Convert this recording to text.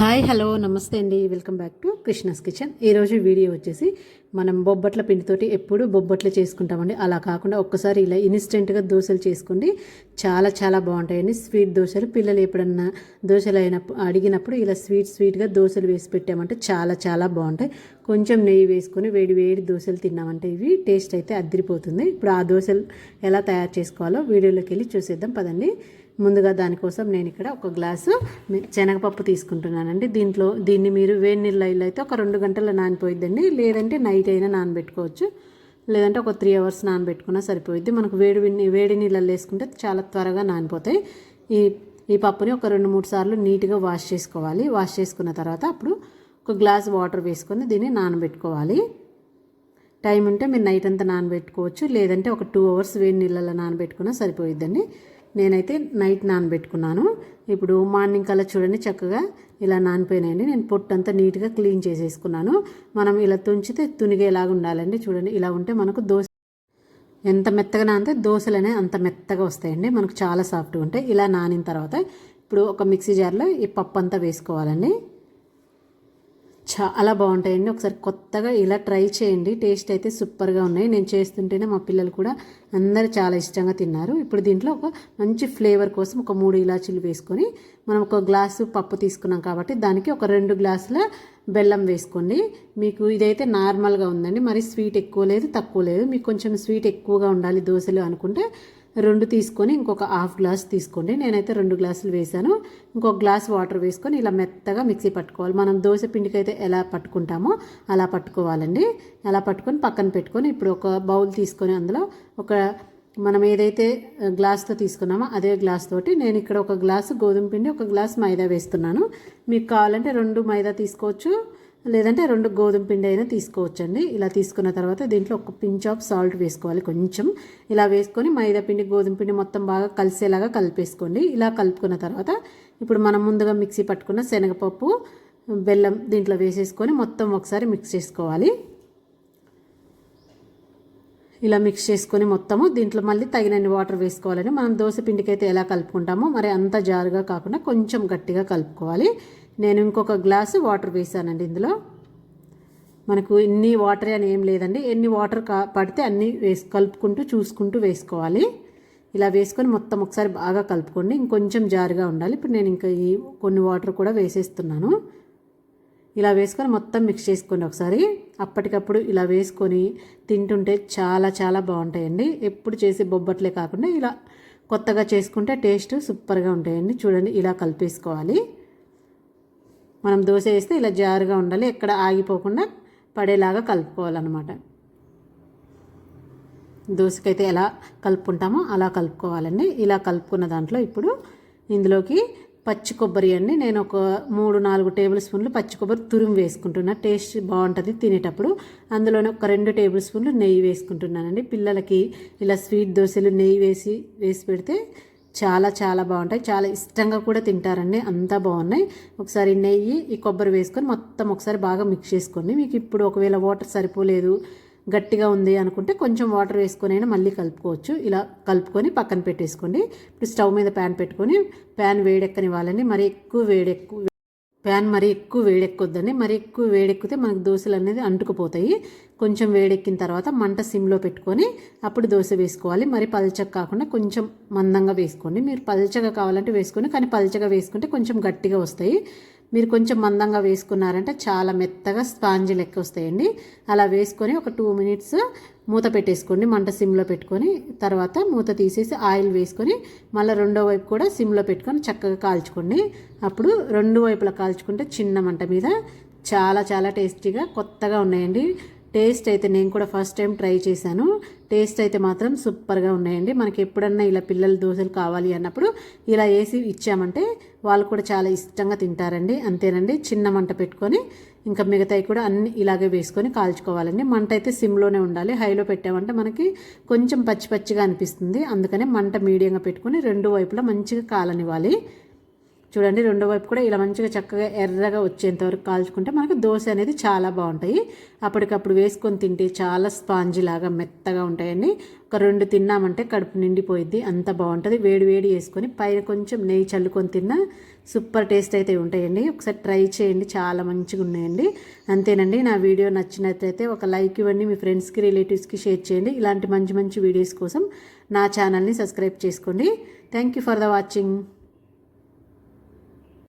Hi hello నమస్తే అండి. Welcome back to Krishna's kitchen. ఈరోజు వీడియో వచ్చేసి మనం బొబ్బట్ల పిండితోటి ఎప్పుడు బొబ్బట్లు చేసుకుంటామండి. అలా కాకుండా ఒక్కసారి ఇలా ఇన్స్టెంట్గా దోశలు చేసుకోండి. చాలా చాలా బాగుంటాయండి. స్వీట్ దోశలు పిల్లలు ఎప్పుడన్నా దోశలు అయినప్పుడు అడిగినప్పుడు ఇలా స్వీట్ స్వీట్గా దోశలు వేసి పెట్టామంటే చాలా చాలా బాగుంటాయి. కొంచెం నెయ్యి వేసుకొని వేడి వేడి దోశలు తిన్నామంటే ఇవి టేస్ట్ అయితే అద్దరిపోతుంది. ఇప్పుడు ఆ దోశలు ఎలా తయారు చేసుకోవాలో వీడియోలోకి వెళ్ళి చూసేద్దాం. పదండి. ముందుగా దానికోసం నేను ఇక్కడ ఒక గ్లాసు శనగపప్పు తీసుకుంటున్నానండి. దీంట్లో దీన్ని మీరు వేడి నీళ్ళలో అయితే ఒక రెండు గంటల నానిపోయిద్దండి. లేదంటే నైట్ అయినా నానబెట్టుకోవచ్చు. లేదంటే ఒక త్రీ అవర్స్ నానబెట్టుకున్నా సరిపోయిద్ది. మనకు వేడి వేడి నీళ్ళల్లో వేసుకుంటే చాలా త్వరగా నానిపోతాయి. ఈ ఈ పప్పుని ఒక రెండు మూడు సార్లు నీట్గా వాష్ చేసుకోవాలి. వాష్ చేసుకున్న తర్వాత అప్పుడు ఒక గ్లాస్ వాటర్ వేసుకొని దీన్ని నానబెట్టుకోవాలి. టైం ఉంటే మీరు నైట్ అంతా నానబెట్టుకోవచ్చు. లేదంటే ఒక టూ అవర్స్ వేడి నీళ్ళలో నానబెట్టుకున్నా సరిపోయిద్దండి. నేనైతే నైట్ నానబెట్టుకున్నాను. ఇప్పుడు మార్నింగ్ కల్లా చూడండి చక్కగా ఇలా నానిపోయినాయండి. నేను పొట్టు అంతా నీట్గా క్లీన్ చేసేసుకున్నాను. మనం ఇలా తుంచితే తునిగేలాగా ఉండాలండి. చూడండి ఇలా ఉంటే మనకు దోశ ఎంత మెత్తగా నానితే దోశలు అనేవి అంత మెత్తగా వస్తాయండి. మనకు చాలా సాఫ్ట్గా ఉంటాయి. ఇలా నానిన తర్వాత ఇప్పుడు ఒక మిక్సీ జార్లో ఈ పప్పు అంతా వేసుకోవాలండి. చాలా బాగుంటాయండి. ఒకసారి కొత్తగా ఇలా ట్రై చేయండి. టేస్ట్ అయితే సూపర్గా ఉన్నాయి. నేను చేస్తుంటేనే మా పిల్లలు కూడా అందరు చాలా ఇష్టంగా తిన్నారు. ఇప్పుడు దీంట్లో ఒక మంచి ఫ్లేవర్ కోసం ఒక మూడు ఇలాచీలు వేసుకొని మనం ఒక గ్లాసు పప్పు తీసుకున్నాం కాబట్టి దానికి ఒక రెండు గ్లాసుల బెల్లం వేసుకోండి. మీకు ఇదైతే నార్మల్గా ఉందండి. మరి స్వీట్ ఎక్కువ లేదు తక్కువ లేదు. మీకు కొంచెం స్వీట్ ఎక్కువగా ఉండాలి దోశలు అనుకుంటే రెండు తీసుకొని ఇంకొక హాఫ్ గ్లాస్ తీసుకోండి. నేనైతే రెండు గ్లాసులు వేసాను ఇంకొక గ్లాస్ వాటర్ వేసుకొని ఇలా మెత్తగా మిక్సీ పట్టుకోవాలి. మనం దోశ పిండికి అయితే ఎలా పట్టుకుంటామో అలా పట్టుకోవాలండి. అలా పట్టుకొని పక్కన పెట్టుకొని ఇప్పుడు ఒక బౌల్ తీసుకొని అందులో ఒక మనం ఏదైతే గ్లాస్తో తీసుకున్నామో అదే గ్లాస్ తోటి నేను ఇక్కడ ఒక గ్లాసు గోధుమ పిండి ఒక గ్లాస్ మైదా వేస్తున్నాను. మీకు కావాలంటే రెండు మైదా తీసుకోవచ్చు. లేదంటే రెండు గోధుమ పిండి అయినా తీసుకోవచ్చండి. ఇలా తీసుకున్న తర్వాత దీంట్లో ఒక పించ్ ఆఫ్ సాల్ట్ వేసుకోవాలి కొంచెం. ఇలా వేసుకొని మైదా పిండి గోధుమ పిండి మొత్తం బాగా కలిసేలాగా కలిపేసుకోండి. ఇలా కలుపుకున్న తర్వాత ఇప్పుడు మనం ముందుగా మిక్సీ పట్టుకున్న శనగపప్పు బెల్లం దీంట్లో వేసేసుకొని మొత్తం ఒకసారి మిక్స్ చేసుకోవాలి. ఇలా మిక్స్ చేసుకొని మొత్తము దీంట్లో మళ్ళీ తగినన్ని వాటర్ వేసుకోవాలని మనం దోశ పిండికి అయితే ఎలా కలుపుకుంటామో మరి అంత జారుగా కాకుండా కొంచెం గట్టిగా కలుపుకోవాలి. నేను ఇంకొక గ్లాసు వాటర్ వేసానండి ఇందులో. మనకు ఇన్ని వాటర్ అని ఏం లేదండి. ఎన్ని వాటర్ కా పడితే అన్నీ వేసి కలుపుకుంటూ చూసుకుంటూ వేసుకోవాలి. ఇలా వేసుకొని మొత్తం ఒకసారి బాగా కలుపుకోండి. ఇంకొంచెం జారుగా ఉండాలి. ఇప్పుడు నేను ఇంకా ఈ కొన్ని వాటర్ కూడా వేసేస్తున్నాను. ఇలా వేసుకొని మొత్తం మిక్స్ చేసుకోండి ఒకసారి. అప్పటికప్పుడు ఇలా వేసుకొని తింటుంటే చాలా చాలా బాగుంటాయండి. ఎప్పుడు చేసే బొబ్బట్లే కాకుండా ఇలా కొత్తగా చేసుకుంటే టేస్ట్ సూపర్గా ఉంటాయండి. చూడండి ఇలా కలిపేసుకోవాలి. మనం దోశ వేస్తే ఇలా జారుగా ఉండాలి ఎక్కడ ఆగిపోకుండా పడేలాగా కలుపుకోవాలన్నమాట. దోశకైతే ఎలా కలుపుకుంటామో అలా కలుపుకోవాలండి. ఇలా కలుపుకున్న దాంట్లో ఇప్పుడు ఇందులోకి పచ్చి కొబ్బరి అండి. నేను ఒక మూడు నాలుగు టేబుల్ స్పూన్లు పచ్చి కొబ్బరి తురుము వేసుకుంటున్నా. టేస్ట్ బాగుంటుంది తినేటప్పుడు. అందులోనే ఒక రెండు టేబుల్ స్పూన్లు నెయ్యి వేసుకుంటున్నానండి. పిల్లలకి ఇలా స్వీట్ దోశలు నెయ్యి వేసి వేసి పెడితే చాలా చాలా బాగుంటాయి. చాలా ఇష్టంగా కూడా తింటారండి. అంతా బాగున్నాయి. ఒకసారి నెయ్యి ఈ కొబ్బరి వేసుకొని మొత్తం ఒకసారి బాగా మిక్స్ చేసుకోండి. మీకు ఇప్పుడు ఒకవేళ వాటర్ సరిపోలేదు గట్టిగా ఉంది అనుకుంటే కొంచెం వాటర్ వేసుకొని అయినా మళ్ళీ కలుపుకోవచ్చు. ఇలా కలుపుకొని పక్కన పెట్టేసుకోండి. ఇప్పుడు స్టవ్ మీద ప్యాన్ పెట్టుకొని ప్యాన్ వేడెక్కనివ్వాలండి. మరి ఎక్కువ వేడెక్కు ప్యాన్ మరీ ఎక్కువ వేడెక్కొద్దండి. మరి ఎక్కువ వేడెక్కితే మనకు దోశలు అనేది అంటుకుపోతాయి. కొంచెం వేడెక్కిన తర్వాత మంట సిమ్లో పెట్టుకొని అప్పుడు దోశ వేసుకోవాలి. మరి పల్చగా కాకుండా కొంచెం మందంగా వేసుకోండి. మీరు పల్చగా కావాలంటే వేసుకోండి. కానీ పల్చగా వేసుకుంటే కొంచెం గట్టిగా వస్తాయి. మీరు కొంచెం మందంగా వేసుకున్నారంటే చాలా మెత్తగా స్పాంజ్ లెక్క వస్తాయండి. అలా వేసుకొని ఒక టూ మినిట్స్ మూత పెట్టేసుకోండి. మంట సిమ్లో పెట్టుకొని తర్వాత మూత తీసేసి ఆయిల్ వేసుకొని మళ్ళీ రెండో వైపు కూడా సిమ్లో పెట్టుకొని చక్కగా కాల్చుకోండి. అప్పుడు రెండు వైపులా కాల్చుకుంటే చిన్న మంట మీద చాలా చాలా టేస్టీగా కొత్తగా ఉన్నాయండి. టేస్ట్ అయితే నేను కూడా ఫస్ట్ టైం ట్రై చేశాను. టేస్ట్ అయితే మాత్రం సూపర్గా ఉన్నాయండి. మనకి ఎప్పుడన్నా ఇలా పిల్లల దోశలు కావాలి అన్నప్పుడు ఇలా వేసి ఇచ్చామంటే వాళ్ళు కూడా చాలా ఇష్టంగా తింటారండి. అంతేనండి. చిన్న మంట పెట్టుకొని ఇంకా మిగతాయి కూడా అన్ని ఇలాగే వేసుకొని కాల్చుకోవాలండి. మంట అయితే సిమ్లోనే ఉండాలి. హైలో పెట్టామంటే మనకి కొంచెం పచ్చి పచ్చిగా అనిపిస్తుంది. అందుకనే మంట మీడియంగా పెట్టుకొని రెండు వైపులా మంచిగా కాలనివ్వాలి. చూడండి రెండో వైపు కూడా ఇలా మంచిగా చక్కగా ఎర్రగా వచ్చేంత వరకు కాల్చుకుంటే మనకు దోశ అనేది చాలా బాగుంటాయి. అప్పటికప్పుడు వేసుకొని తింటే చాలా స్పాంజీ లాగా మెత్తగా ఉంటాయండి. ఒక రెండు తిన్నామంటే కడుపు నిండిపోయిద్ది అంత బాగుంటుంది. వేడి వేడి వేసుకొని పైన కొంచెం నెయ్యి చల్లుకొని తిన్నా సూపర్ టేస్ట్ అయితే ఉంటాయండి. ఒకసారి ట్రై చేయండి చాలా మంచిగా ఉన్నాయండి. అంతేనండి నా వీడియో నచ్చినట్లయితే ఒక లైక్ ఇవ్వండి మీ ఫ్రెండ్స్కి రిలేటివ్స్కి షేర్ చేయండి. ఇలాంటి మంచి మంచి వీడియోస్ కోసం నా ఛానల్ని సబ్స్క్రైబ్ చేసుకోండి. Thank you for the watching.